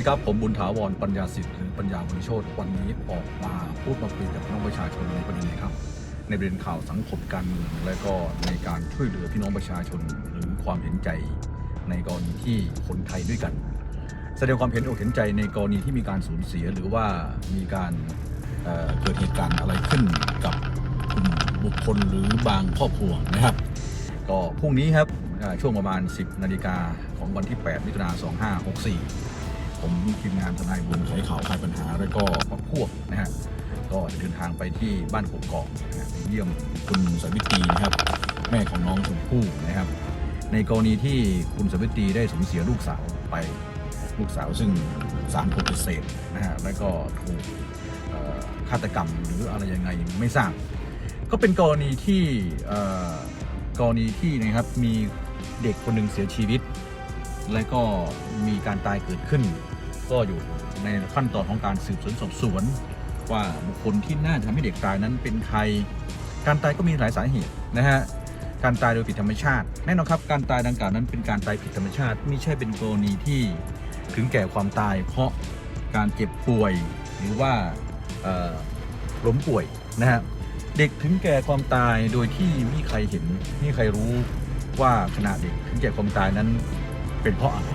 สวัสดีครับ ผมบุญถาวรปัญญาสิทธิ์หรือปัญญาบริโชตวันนี้ออกมาพูดมาคุยกับพี่น้องประชาชนในประเด็นไหนครับ ในประเด็นข่าวสังคมการเมืองและก็ในการช่วยเหลือพี่น้องประชาชนหรือความเห็นใจในกรณีที่คนไทยด้วยกัน แสดงความเห็นอกเห็นใจในกรณีที่มีการสูญเสียหรือว่ามีการเเกิดเหตุการณ์อะไรขึ้นกับกลุ่มบุคคลหรือบางครอบครัวนะครับ ก็พรุ่งนี้ครับช่วงประมาณ 10 นาฬิกาของวันที่ 8 มิถุนายน 2564 ผมทีมงานทนายบุญไขข่าวคลายปัญหา แล้วก็พวกนะฮะก็จะเดินทางไปที่บ้านกกอกนะฮะเยี่ยมคุณสวิตรีนะครับ แม่ของน้องชมพู่นะครับ ในกรณีที่คุณสวิตรีได้สูญเสียลูกสาวไปลูกสาวซึ่งสามขวบเศษนะฮะแล้วก็ถูกฆาตกรรมหรืออะไรยังไงไม่ทราบก็เป็นกรณีที่กรณีที่นะครับมีเด็กคนหนึ่งเสียชีวิต และก็มีการตายเกิดขึ้น ก็อยู่ในขั้นตอนของการสืบสวนสอบสวน ว่าบุคคลที่น่าจะทำให้เด็กตายนั้นเป็นใคร การตายก็มีหลายสาเหตุนะฮะการตายโดยผิดธรรมชาติแน่นอนครับการตายดังกล่าวนั้นเป็นการตายผิดธรรมชาติ ไม่ใช่เป็นกรณีที่ถึงแก่ความตาย เพราะการเจ็บป่วย หรือว่าล้มป่วยนะฮะเด็กถึงแก่ความตายโดยที่ไม่มีใครเห็นไม่มีใครรู้ว่าขณะเด็กถึงแก่ความตายนั้นเป็นเพราะอะไร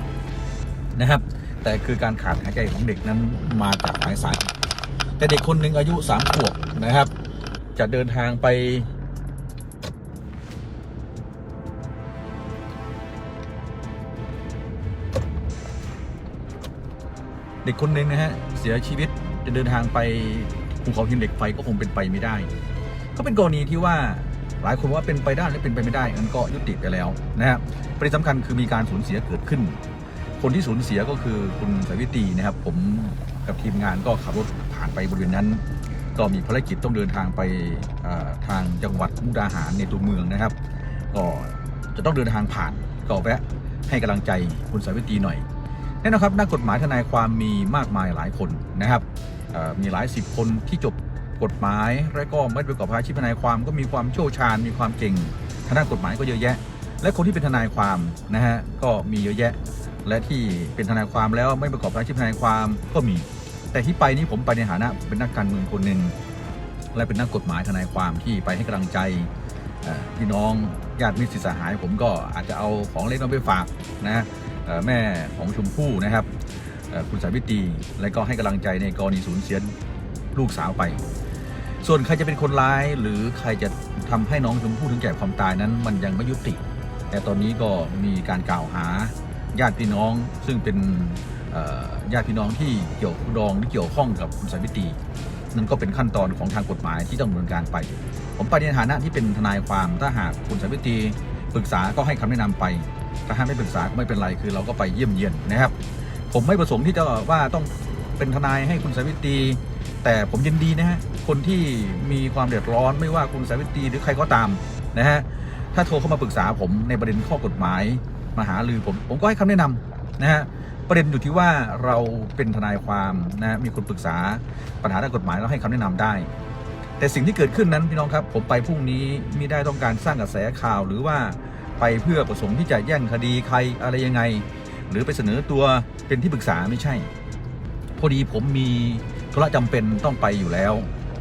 นะครับ แต่คือการขาดหายใจของเด็กนั้นมาจากหลายสาเหตุแต่เด็กคนหนึ่งอายุสามขวบนะครับ จะเดินทางไป เด็กคนหนึ่งนะฮะเสียชีวิตจะเดินทางไปภูเขาหินเหล็กไฟก็คงเป็นไปไม่ได้ ก็เป็นกรณีที่ว่าหลายคนว่าเป็นไปได้และเป็นไปไม่ได้งั้นก็ยุติไปแล้วนะฮะประเด็นสำคัญคือมีการสูญเสียเกิดขึ้น คนที่สูญเสียก็คือคุณสาวิตรีนะครับ ผมกับทีมงานก็ขับรถผ่านไปบริเวณนั้น ก็มีภารกิจต้องเดินทางไปทางจังหวัดมุกดาหารในตัวเมืองนะครับ ก็จะต้องเดินทางผ่านก็แวะให้กำลังใจคุณสาวิตรีหน่อยแน่นอนครับนักกฎหมายทนายความมีมากมายหลายคนนะครับมีหลายสิบคนที่จบกฎหมายและก็ไม่ได้ประกอบอาชีพทนายความก็มีความเชี่ยวชาญ มีความเก่งทางด้านกฎหมายก็เยอะแยะ และคนที่เป็นทนายความนะฮะก็มีเยอะแยะ และที่เป็นทนายความแล้วไม่ประกอบอาชีพทนายความก็มี แต่ที่ไปนี้ผมไปในฐานะเป็นนักการเมืองคนหนึ่งและเป็นนักกฎหมายทนายความที่ไปให้กำลังใจพี่น้องญาติมิตรสหาย ผมก็อาจจะเอาของเล็กน้อยไปฝากนะแม่ของชมพู่นะครับคุณสาวิตรีและก็ให้กำลังใจในกรณีสูญเสียลูกสาวไป ส่วนใครจะเป็นคนร้ายหรือใครจะทำให้น้องชมพู่ถึงแก่ความตายนั้น มันยังไม่ยุติ แต่ตอนนี้ก็มีการกล่าวหา ญาติพี่น้องซึ่งเป็นญาติพี่น้องที่เกี่ยวดองหรือเกี่ยวข้องกับคุณสาวิตรีนั่นก็เป็นขั้นตอนของทางกฎหมายที่ต้องดำเนินการไป ผมไปในฐานะที่เป็นทนายความถ้าหากคุณสาวิตรีปรึกษาก็ให้คำแนะนำไปถ้าหากไม่ปรึกษาก็ไม่เป็นไรคือเราก็ไปเยี่ยมเยียนนะครับ ผมไม่ประสงค์ที่จะว่าต้องเป็นทนายให้คุณสาวิตรีแต่ผมยินดีนะฮะคนที่มีความเดือดร้อนไม่ว่าคุณสาวิตรีหรือใครก็ตามนะฮะถ้าโทรเข้ามาปรึกษาผมในประเด็นข้อกฎหมาย มาหาลือผม ผมก็ให้คำแนะนำนะฮะประเด็นอยู่ที่ว่าเราเป็นทนายความนะฮะมีคนปรึกษาปัญหาด้านกฎหมายแล้วให้คำแนะนำได้ แต่สิ่งที่เกิดขึ้นนั้นพี่น้องครับ ผมไปพรุ่งนี้ไม่ได้ต้องการสร้างกระแสข่าวหรือว่าไปเพื่อประสงค์ที่จะแย่งคดีใครอะไรยังไง หรือไปเสนอตัวเป็นที่ปรึกษาไม่ใช่ พอดีผมมีธุระจำเป็นต้องไปอยู่แล้ว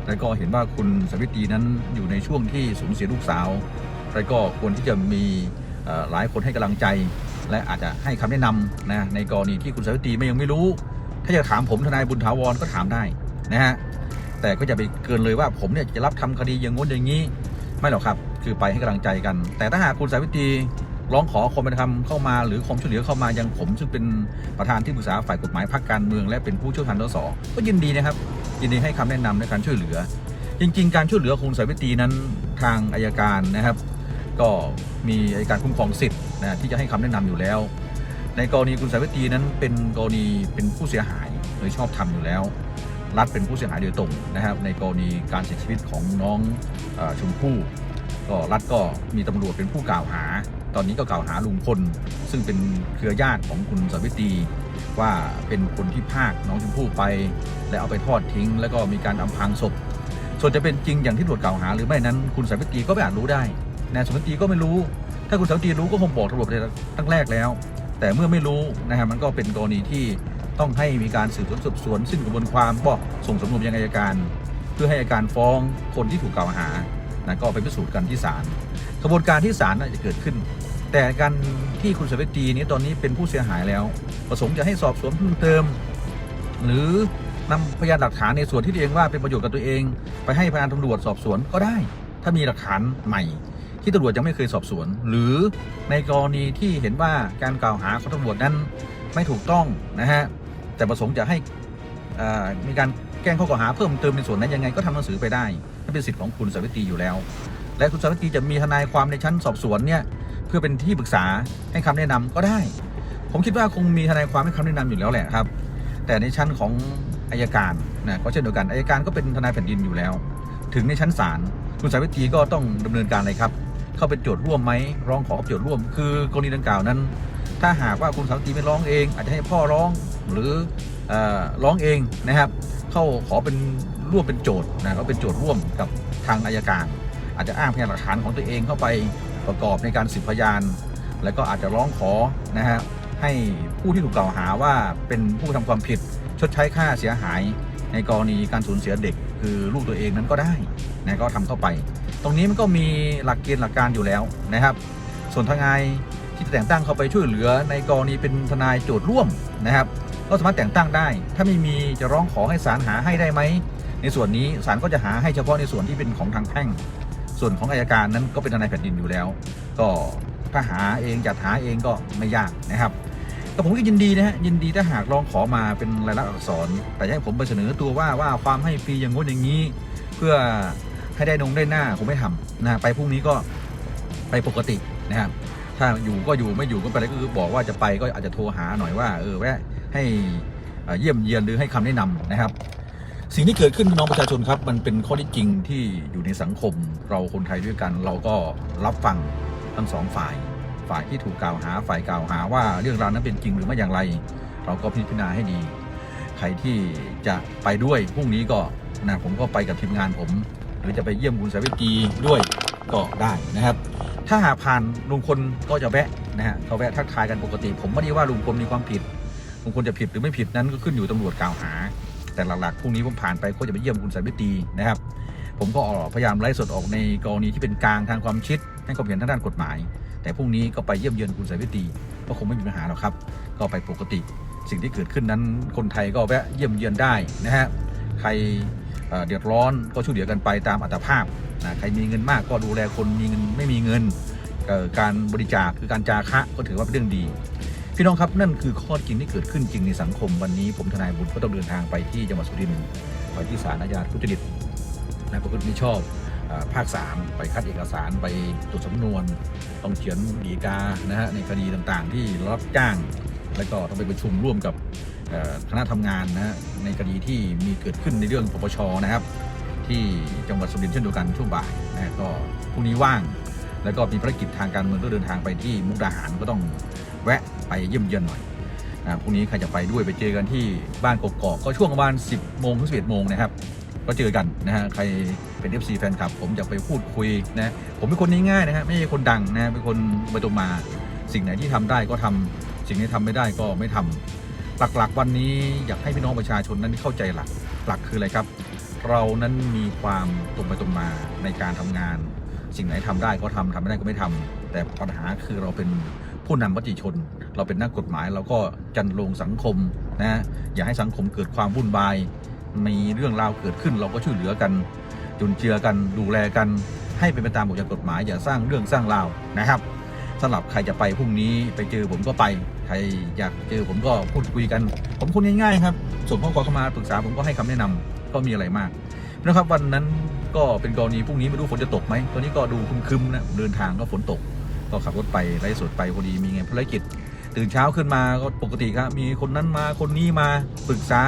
แล้วก็เห็นว่าคุณสวิตรีนั้นอยู่ในช่วงที่สูญเสียลูกสาว แล้วก็ควรที่จะมี หลายคนให้กำลังใจ และอาจจะให้คำแนะนำนะในกรณีที่คุณสาวิตรีไม่ยังไม่รู้ ถ้าจะถามผมทนายบุญถาวรก็ถามได้นะฮะแต่ก็จะไปเกินเลยว่าผมเนี่ยจะรับทำคดีอย่างง้นอย่างนี้ ไม่หรอกครับ คือไปให้กำลังใจกัน แต่ถ้าหากคุณสาวิตรีร้องขอความเป็นธรรมเข้ามาหรือความช่วยเหลือเข้ามายังผมซึ่งเป็นประธานที่ปรึกษาฝ่ายกฎหมายพรรคการเมือง และเป็นผู้เชี่ยวชาญทศก็ยินดีนะครับ ยินดีให้คำแนะนำในการช่วยเหลือ จริง ๆ การช่วยเหลือคุณสาวิตรีนั้นทางอายการนะครับ ก็มีอการคุ้มครองสิทธิ์นะที่จะให้คำแนะนำอยู่แล้ว ในกรณีคุณสาวิตรีนั้นเป็นกรณีเป็นผู้เสียหายโดยชอบทำอยู่แล้ว รัฐเป็นผู้เสียหายโดยตรงนะครับ ในกรณีการเสียชีวิตของน้องอชมพู่ก็รัฐก็มีตำรวจเป็นผู้กล่าวหา ตอนนี้ก็กล่าวหาลุงพลซึ่งเป็นเครือญาติของคุณสาวิตรีว่าเป็นคนที่พากน้องชมพู่ไป และเอาไปทอดทิ้ง แล้วก็มีการอำพรางศพ ส่วนจะเป็นจริงอย่างที่ตำรวจกล่าวหาหรือไม่นั้น คุณสาวิตรีก็ไม่อาจรู้ได้ นะสาวิตรีก็ไม่รู้ ถ้าคุณสาวิตรีรู้ก็คงบอกตำรวจไปตั้งแรกแล้ว แต่เมื่อไม่รู้นะฮะมันก็เป็นกรณีที่ต้องให้มีการสืบสวนสอบสวนสิ้นกระบวนความก็ส่งสำนวนยังอัยการ เพื่อให้อัยการฟ้องคนที่ถูกกล่าวหานะก็ไปพิสูจน์กันที่ศาลกระบวนการที่ศาลน่าจะเกิดขึ้น แต่การที่คุณสาวิตรีนี้ตอนนี้เป็นผู้เสียหายแล้ว ประสงค์จะให้สอบสวนเพิ่มเติม หรือนำพยานหลักฐานในส่วนที่ตัวเองว่าเป็นประโยชน์กับตัวเอง ไปให้พนักงานตำรวจสอบสวนก็ได้ ถ้ามีหลักฐานใหม่ ที่ตำรวจยังไม่เคยสอบสวน หรือในกรณีที่เห็นว่าการกล่าวหาของตำรวจนั้นไม่ถูกต้องนะฮะแต่ประสงค์จะให้มีการแก้งข้อกล่าวหาเพิ่มเติมในส่วนนั้นยังไงก็ทำหนังสือไปได้นั่นเป็นสิทธิ์ของคุณสาวิตรีอยู่แล้ว และคุณสาวิตรีจะมีทนายความในชั้นสอบสวนเนี่ยเพื่อเป็นที่ปรึกษาให้คำแนะนำก็ได้ ผมคิดว่าคงมีทนายความให้คำแนะนำอยู่แล้วแหละครับ แต่ในชั้นของอายการนะก็เช่นเดียวกันอายการก็เป็นทนายแผ่นดินอยู่แล้ว ถึงในชั้นศาลคุณสาวิตรีก็ต้องดำเนินการอะไรครับ เข้าเป็นโจทย์ร่วมไหมร้องขอโจทย์ร่วม คือกรณีดังกล่าวนั้น ถ้าหากว่าคุณสาวตีไม่ร้องเอง อาจจะให้พ่อร้องหรือร้องเองนะครับ เข้าขอเป็นร่วมเป็นโจทย์นะก็เป็นโจทย์ร่วมกับทางอายการ อาจจะอ้างพยานหลักฐานของตัวเองเข้าไปประกอบในการสืบพยาน แล้วก็อาจจะร้องขอนะฮะให้ผู้ที่ถูกกล่าวหาว่าเป็นผู้ทำความผิดชดใช้ค่าเสียหายในกรณีการสูญเสียเด็ก คือลูกตัวเองนั้นก็ได้นะก็ทำเข้าไป ตรงนี้มันก็มีหลักเกณฑ์หลักการอยู่แล้วนะครับ ส่วนทนายที่จะแต่งตั้งเข้าไปช่วยเหลือ ในกรณีเป็นทนายโจทย์ร่วมนะครับ ก็สามารถแต่งตั้งได้ ถ้าไม่มีจะร้องขอให้ศาลหาให้ได้ไหมในส่วนนี้ศาลก็จะหาให้เฉพาะในส่วนที่เป็นของทางแพ่ง ส่วนของอายการนั้นก็เป็นทนายแผ่นดินอยู่แล้ว ก็ถ้าหาเองจัดหาเองก็ไม่ยากนะครับ ก็ผมก็ยินดีนะฮะยินดีถ้าหากร้องขอมาเป็นรายลักษณ์อักษร แต่ให้ผมไปเสนอตัวว่าว่าความให้ฟรีอย่างงดอย่างนี้ เพื่อให้ได้นงได้หน้าผมไม่ทำนะไปพรุ่งนี้ก็ไปปกตินะครับถ้าอยู่ก็อยู่ไม่อยู่ก็ไปก็คือบอกว่าจะไปก็อาจจะโทรหาหน่อยว่า เออแวะให้เยี่ยมเยียนหรือให้คำแนะนำนะครับ สิ่งที่เกิดขึ้นน้องประชาชนครับ มันเป็นข้อที่จริงที่อยู่ในสังคม เราคนไทยด้วยกัน เราก็รับฟังทั้งสองฝ่าย ฝ่ายที่ถูกกล่าวหาฝ่ายกล่าวหาว่าเรื่องราวนั้นเป็นจริงหรือไม่อย่างไร เราก็พิจารณาให้ดี ใครที่จะไปด้วยพรุ่งนี้ก็นะผมก็ไปกับทีมงานผม หรือจะไปเยี่ยมคุณสาวิตรีด้วยก็ได้นะครับ ถ้าหาผ่านลุงพลก็จะแวะนะฮะเขาแวะทักทายกันปกติ ผมไม่ได้ว่าลุงพลมีความผิดลุงพลจะผิดหรือไม่ผิดนั้นก็ขึ้นอยู่ตำรวจกล่าวหา แต่หลักๆพรุ่งนี้ผมผ่านไปก็จะไปเยี่ยมคุณสาวิตรีนะครับผมก็พยายามไล่สดออกในกรณีที่เป็นกลางทางความคิดให้ความเห็นทางด้านกฎหมาย แต่พรุ่งนี้ก็ไปเยี่ยมเยือนคุณสายวิตรีก็คงไม่มีปัญหาหรอกครับ ก็ไปปกติ สิ่งที่เกิดขึ้นนั้นคนไทยก็แวะเยี่ยมเยือนได้นะฮะใครเเดือดร้อนก็ช่วยเหลือกันไปตามอัตภาพนะใครมีเงินมากก็ดูแลคนมีเงินไม่มีเงินการบริจาคคือการจาคะก็ถือว่าเป็นเรื่องดี พี่น้องครับนั่นคือข้อจริงที่เกิดขึ้นจริงในสังคมวันนี้ผมทนายบุญก็ต้องเดินทางไปที่จังหวัดสุรินทร์ไปที่ศาลอาญาทุจริตนะประพฤติมิชอบ ภาค 3 ไปคัดเอกสารไปตรวจสำนวน ต้องเขียนดีกานะฮะในคดีต่างๆ ที่รับจ้าง แล้วก็ต้องไปประชุมร่วมกับคณะทำงานนะฮะในคดีที่มีเกิดขึ้นในเรื่องปปชนะครับ ที่จังหวัดสุรินทร์เช่นเดียวกันช่วงบ่ายนะฮะก็พรุ่งนี้ว่าง แล้วก็มีภารกิจทางการเมืองต้องเดินทางไปที่มุกดาหารก็ต้องแวะไปเยี่ยมเยือนหน่อยนะพรุ่งนี้ใครจะไปด้วยไปเจอกันที่บ้านกกอกก็ช่วงประมาณ 10 โมงถึง11 โมงนะครับ ก็เจอกันนะฮะใครเป็น FC แฟนคลับ ผมจะไปพูดคุยนะผมเป็นคนง่ายๆนะฮะไม่ใช่คนดังนะเป็นคนไปตรงมาสิ่งไหนที่ทำได้ก็ทำสิ่งที่ทำไม่ได้ก็ไม่ทำหลักๆ วันนี้อยากให้พี่น้องประชาชนนั้นเข้าใจหลักหลักคืออะไรครับ เรานั้นมีความตรงไปตรงมาในการทำงาน สิ่งไหนทำได้ก็ทำทำไม่ได้ก็ไม่ทำแต่ปัญหาคือเราเป็นผู้นำมติชน เราเป็นนักกฎหมายเราก็จันลงสังคมนะอย่าให้สังคมเกิดความวุ่นวาย มีเรื่องราวเกิดขึ้น เราก็ช่วยเหลือกันจุนเจือกันดูแลกันให้เป็นไปตามบทบัญญัติกฎหมายอย่าสร้างเรื่องสร้างราวนะครับสำหรับใครจะไปพรุ่งนี้ไปเจอผมก็ไปใครอยากเจอผมก็พูดคุยกัน ผมคนง่ายๆครับส่งข้อความเข้ามาปรึกษาผมก็ให้คำแนะนำก็มีอะไรมากนะครับวันนั้นก็เป็นกรณีพรุ่งนี้ไม่รู้ฝนจะตกไหมตอนนี้ก็ดูครึมๆนะเดินทางก็ฝนตก ก็ขับรถไปไล่สดไปพอดีมีงานภารกิจ ตื่นเช้าขึ้นมาก็ปกติครับมีคนนั้นมาคนนี้มาปรึกษา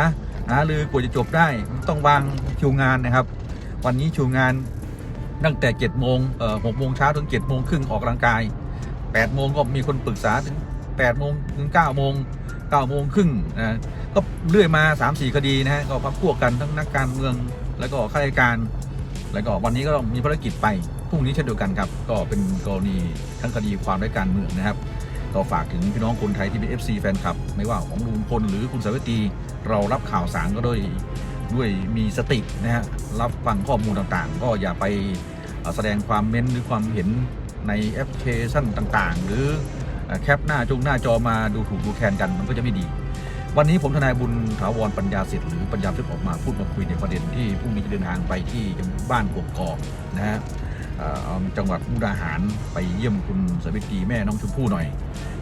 หารือกว่าจะจบได้ต้องวางคิวงานนะครับ วันนี้คิวงานตั้งแต่7จ็ดโมงเอ่อหกโมงเช้าถึง7จ็ดโมงครึ่งออกกำลังกาย8ปดโมงก็มีคนปรึกษาถึง8ปดโมงถึง9ก้าโมงเก้าโมงครึ่งนะก็เรื่อยมา 3 4 คดีนะฮะก็พักพวกกันทั้งนักการเมืองแล้วก็ข้าราชการ แล้วก็วันนี้ก็ต้องมีภารกิจไปพรุ่งนี้เช่นเดียวกันครับ ก็เป็นกรณีทั้งคดีความและการเมืองนะครับ ก็ฝากถึงพี่น้องคนไทยที่เป็น FC แฟนคลับ ไม่ว่าของลุงพลหรือคุณสาวิตรีเรารับข่าวสารก็ด้วยด้วยมีสตินะฮะรับฟังข้อมูลต่างๆ ก็อย่าไปแสดงความเม้นหรือความเห็นในแอปพลิเคชันต่างๆ หรือแคปหน้าจงหน้าจอมาดูถูกดูแคลนกันมันก็จะไม่ดี วันนี้ผมทนายบุญถาวรปัญญาสิทธิ์หรือปัญญาสิทธิ์ออกมาพูดมาคุยในประเด็นที่พรุ่งนี้จะเดินทางไปที่บ้านกกอกนะฮะ จังหวัดมุกดาหารไปเยี่ยมคุณสวิตรีแม่น้องชมพู่หน่อย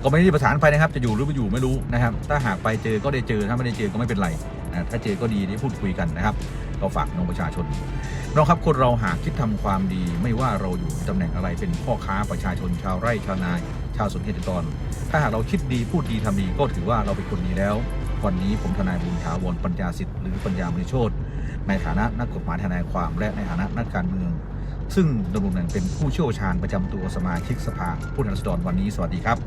ก็ไม่ได้ประสานไปนะครับ จะอยู่หรือไม่อยู่ไม่รู้นะครับ ถ้าหากไปเจอก็ได้เจอถ้าไม่ได้เจอก็ไม่เป็นไรนะถ้าเจอก็ดีได้พูดคุยกันนะครับก็ฝากน้องประชาชนน้องครับคนเราหากคิดทำความดีไม่ว่าเราอยู่ตำแหน่งอะไรเป็นพ่อค้าประชาชนชาวไร่ชาวนาชาวสวนเกษตรกรถ้าหากเราคิดดีพูดดีทำดีก็ถือว่าเราเป็นคนดีแล้ว วันนี้ผมทนายบุญถาวรปัญญาสิทธิ์หรือปัญญามณิโชตในฐานะนักกฎหมายทนายความและในฐานะนักการเมือง ซึ่งดำรงตำแหน่งเป็นผู้เชี่ยวชาญประจำตัวสมาชิกสภาผู้แทนราษฎรวันนี้สวัสดีครับ